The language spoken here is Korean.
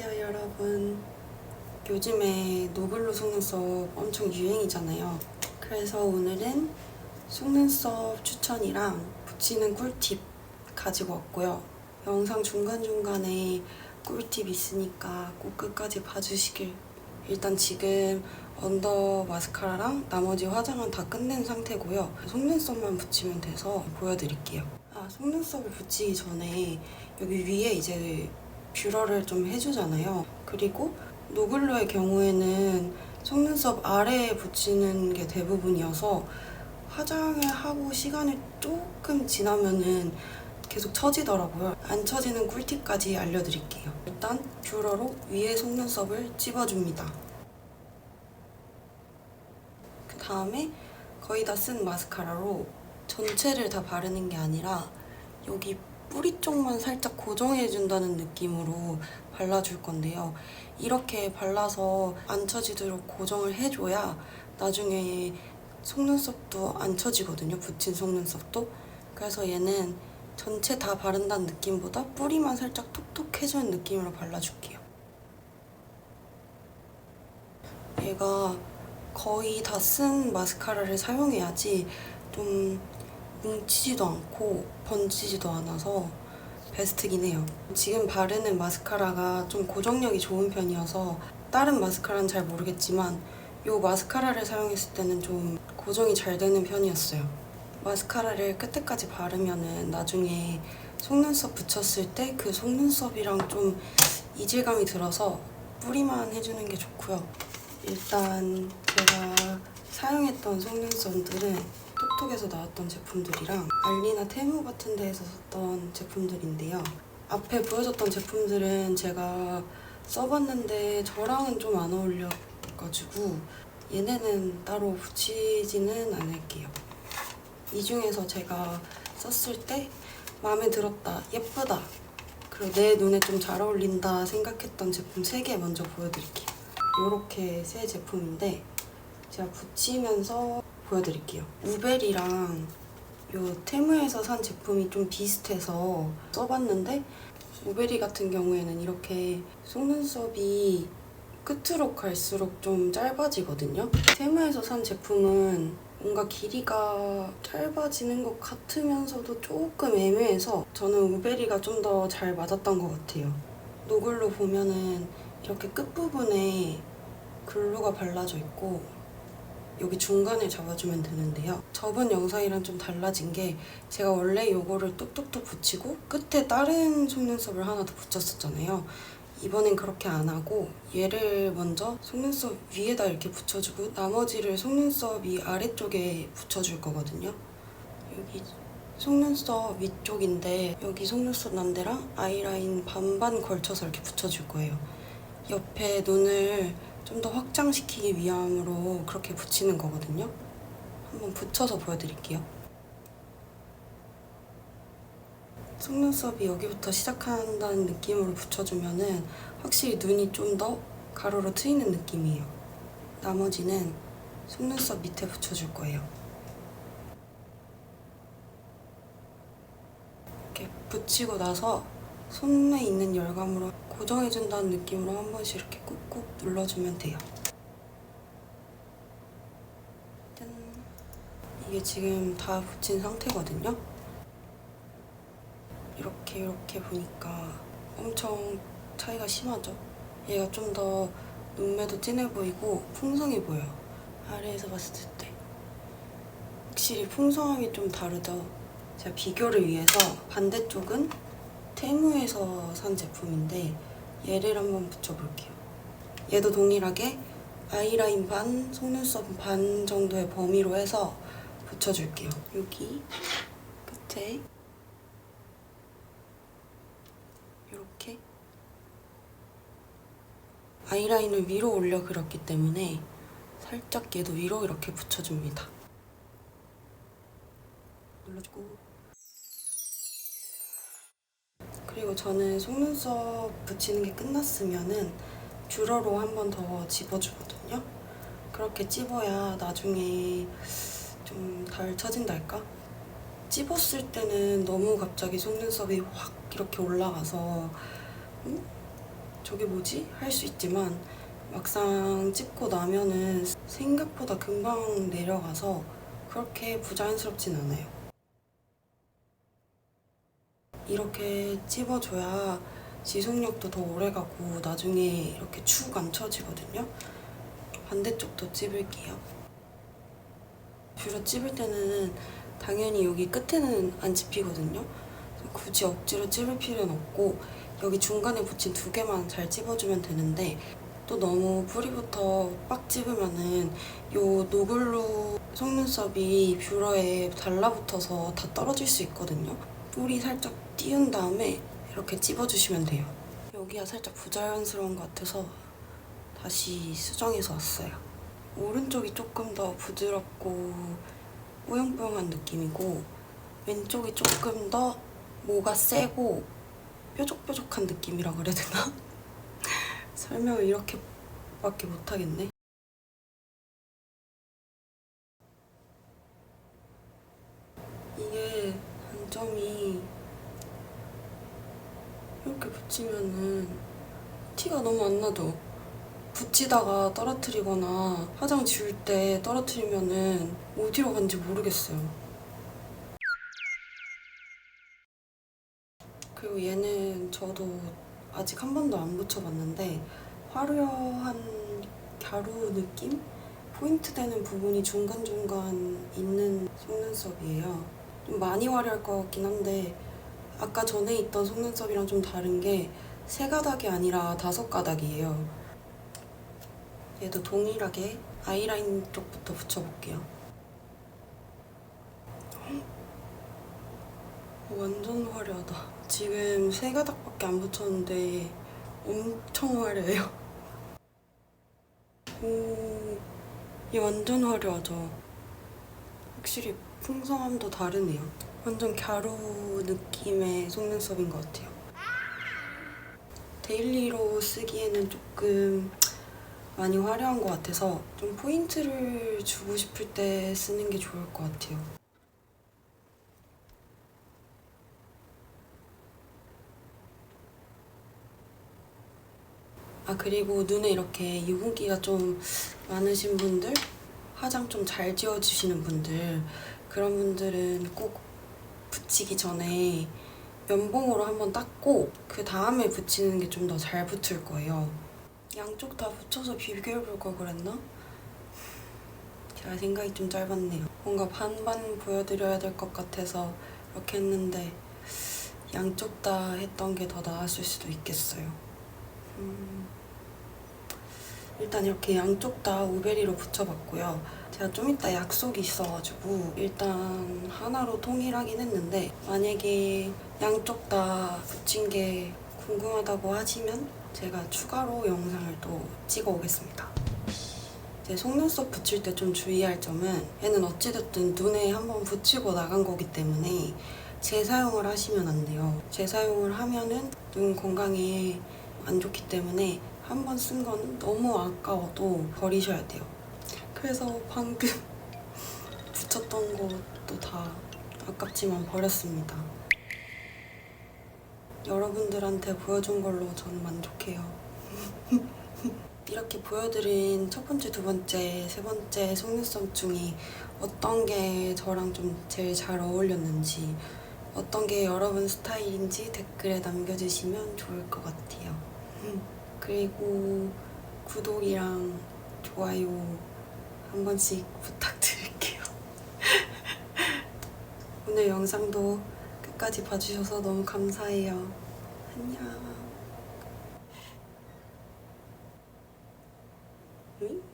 안녕하세요 여러분. 요즘에 노블로 속눈썹 엄청 유행이잖아요. 그래서 오늘은 속눈썹 추천이랑 붙이는 꿀팁 가지고 왔고요. 영상 중간중간에 꿀팁 있으니까 꼭 끝까지 봐주시길. 일단 지금 언더 마스카라랑 나머지 화장은 다 끝낸 상태고요. 속눈썹만 붙이면 돼서 보여드릴게요. 아 속눈썹을 붙이기 전에 여기 위에 이제 뷰러를 좀 해주잖아요. 그리고 노글로의 경우에는 속눈썹 아래에 붙이는 게 대부분이어서 화장을 하고 시간이 조금 지나면은 계속 처지더라고요. 안 처지는 꿀팁까지 알려드릴게요. 일단 뷰러로 위에 속눈썹을 찝어줍니다. 그 다음에 거의 다 쓴 마스카라로 전체를 다 바르는 게 아니라 여기 뿌리 쪽만 살짝 고정해준다는 느낌으로 발라줄 건데요. 이렇게 발라서 안 처지도록 고정을 해줘야 나중에 속눈썹도 안 처지거든요. 붙인 속눈썹도. 그래서 얘는 전체 다 바른다는 느낌보다 뿌리만 살짝 톡톡 해주는 느낌으로 발라줄게요. 얘가 거의 다 쓴 마스카라를 사용해야지 좀 뭉치지도 않고 번지지도 않아서 베스트긴 해요. 지금 바르는 마스카라가 좀 고정력이 좋은 편이어서 다른 마스카라는 잘 모르겠지만 이 마스카라를 사용했을 때는 좀 고정이 잘 되는 편이었어요. 마스카라를 끝에까지 바르면은 나중에 속눈썹 붙였을 때 그 속눈썹이랑 좀 이질감이 들어서 뿌리만 해주는 게 좋고요. 일단 제가 사용했던 속눈썹들은 톡톡에서 나왔던 제품들이랑 알리나 테무 같은 데에서 썼던 제품들인데요. 앞에 보여줬던 제품들은 제가 써봤는데 저랑은 좀 안 어울려가지고 얘네는 따로 붙이지는 않을게요. 이 중에서 제가 썼을 때 마음에 들었다, 예쁘다, 그리고 내 눈에 좀 잘 어울린다 생각했던 제품 3개 먼저 보여드릴게요. 이렇게 세 제품인데 제가 붙이면서 보여드릴게요. 우벨이랑 요 테무에서 산 제품이 좀 비슷해서 써봤는데 우베리 같은 경우에는 이렇게 속눈썹이 끝으로 갈수록 좀 짧아지거든요. 테무에서 산 제품은 뭔가 길이가 짧아지는 것 같으면서도 조금 애매해서 저는 우베리가 좀 더 잘 맞았던 것 같아요. 노글로 보면은 이렇게 끝부분에 글루가 발라져 있고 여기 중간을 잡아주면 되는데요. 저번 영상이랑 좀 달라진 게 제가 원래 이거를 뚝뚝뚝 붙이고 끝에 다른 속눈썹을 하나 더 붙였었잖아요. 이번엔 그렇게 안 하고 얘를 먼저 속눈썹 위에다 이렇게 붙여주고 나머지를 속눈썹 이 아래쪽에 붙여줄 거거든요. 여기 속눈썹 위쪽인데 여기 속눈썹 난데랑 아이라인 반반 걸쳐서 이렇게 붙여줄 거예요. 옆에 눈을 좀 더 확장시키기 위함으로 그렇게 붙이는 거거든요. 한번 붙여서 보여드릴게요. 속눈썹이 여기부터 시작한다는 느낌으로 붙여주면은 확실히 눈이 좀 더 가로로 트이는 느낌이에요. 나머지는 속눈썹 밑에 붙여줄 거예요. 이렇게 붙이고 나서 손에 있는 열감으로 고정해준다는 느낌으로 한 번씩 이렇게 꾹꾹 눌러주면 돼요. 짠. 이게 지금 다 붙인 상태거든요. 이렇게 이렇게 보니까 엄청 차이가 심하죠. 얘가 좀 더 눈매도 진해 보이고 풍성해 보여요. 아래에서 봤을 때. 확실히 풍성함이 좀 다르죠. 제가 비교를 위해서 반대쪽은 테무에서 산 제품인데 얘를 한번 붙여볼게요. 얘도 동일하게 아이라인 반, 속눈썹 반 정도의 범위로 해서 붙여줄게요. 여기 끝에 이렇게 아이라인을 위로 올려 그렸기 때문에 살짝 얘도 위로 이렇게 붙여줍니다. 눌러주고 그리고 저는 속눈썹 붙이는 게 끝났으면은 뷰러로 한 번 더 집어주거든요. 그렇게 찝어야 나중에 좀 덜 처진달까? 찝었을 때는 너무 갑자기 속눈썹이 확 이렇게 올라가서 음? 저게 뭐지? 할 수 있지만 막상 찍고 나면은 생각보다 금방 내려가서 그렇게 부자연스럽진 않아요. 이렇게 찝어줘야 지속력도 더 오래 가고 나중에 이렇게 축 안 처지거든요. 반대쪽도 찝을게요. 뷰러 찝을 때는 당연히 여기 끝에는 안 찝히거든요. 굳이 억지로 찝을 필요는 없고 여기 중간에 붙인 두 개만 잘 찝어주면 되는데 또 너무 뿌리부터 빡 찝으면은 요 노글루 속눈썹이 뷰러에 달라붙어서 다 떨어질 수 있거든요. 뿌리 살짝 띄운 다음에 이렇게 찝어주시면 돼요. 여기가 살짝 부자연스러운 것 같아서 다시 수정해서 왔어요. 오른쪽이 조금 더 부드럽고 뽀용뽀용한 느낌이고 왼쪽이 조금 더 모가 세고 뾰족뾰족한 느낌이라 그래야 되나? 설명을 이렇게밖에 못하겠네. 이게 단 점이 이렇게 붙이면은 티가 너무 안 나죠? 붙이다가 떨어뜨리거나 화장 지울 때 떨어뜨리면은 어디로 간지 모르겠어요. 그리고 얘는 저도 아직 한 번도 안 붙여봤는데 화려한 갸루 느낌? 포인트 되는 부분이 중간중간 있는 속눈썹이에요. 좀 많이 화려할 것 같긴 한데 아까 전에 있던 속눈썹이랑 좀 다른 게 세 가닥이 아니라 다섯 가닥이에요. 얘도 동일하게 아이라인 쪽부터 붙여볼게요. 완전 화려하다. 지금 세 가닥밖에 안 붙였는데 엄청 화려해요. 오, 얘 완전 화려하죠. 확실히 풍성함도 다르네요. 완전 갸루 느낌의 속눈썹인 것 같아요. 데일리로 쓰기에는 조금 많이 화려한 것 같아서 좀 포인트를 주고 싶을 때 쓰는 게 좋을 것 같아요. 아 그리고 눈에 이렇게 유분기가 좀 많으신 분들 화장 좀 잘 지워주시는 분들 그런 분들은 꼭 붙이기 전에 면봉으로 한번 닦고 그 다음에 붙이는 게 좀 더 잘 붙을 거예요. 양쪽 다 붙여서 비교해 볼 걸 그랬나? 제가 생각이 좀 짧았네요. 뭔가 반반 보여드려야 될 것 같아서 이렇게 했는데 양쪽 다 했던 게 더 나았을 수도 있겠어요. 음, 일단 이렇게 양쪽 다 우베리로 붙여봤고요. 제가 좀 이따 약속이 있어가지고 일단 하나로 통일하긴 했는데 만약에 양쪽 다 붙인 게 궁금하다고 하시면 제가 추가로 영상을 또 찍어 오겠습니다. 이제 속눈썹 붙일 때 좀 주의할 점은 얘는 어찌됐든 눈에 한번 붙이고 나간 거기 때문에 재사용을 하시면 안 돼요. 재사용을 하면은 눈 건강에 안 좋기 때문에 한 번쓴 거는 너무 아까워도 버리셔야 돼요. 그래서 방금 붙였던 것도 다 아깝지만 버렸습니다. 여러분들한테 보여준 걸로 저는 만족해요. 이렇게 보여드린 첫 번째, 두 번째, 세 번째 속눈썹 중에 어떤 게 저랑 좀 제일 잘 어울렸는지, 어떤 게 여러분 스타일인지 댓글에 남겨주시면 좋을 것 같아요. 그리고 구독이랑 좋아요 한 번씩 부탁드릴게요. 오늘 영상도 끝까지 봐주셔서 너무 감사해요. 안녕. 응?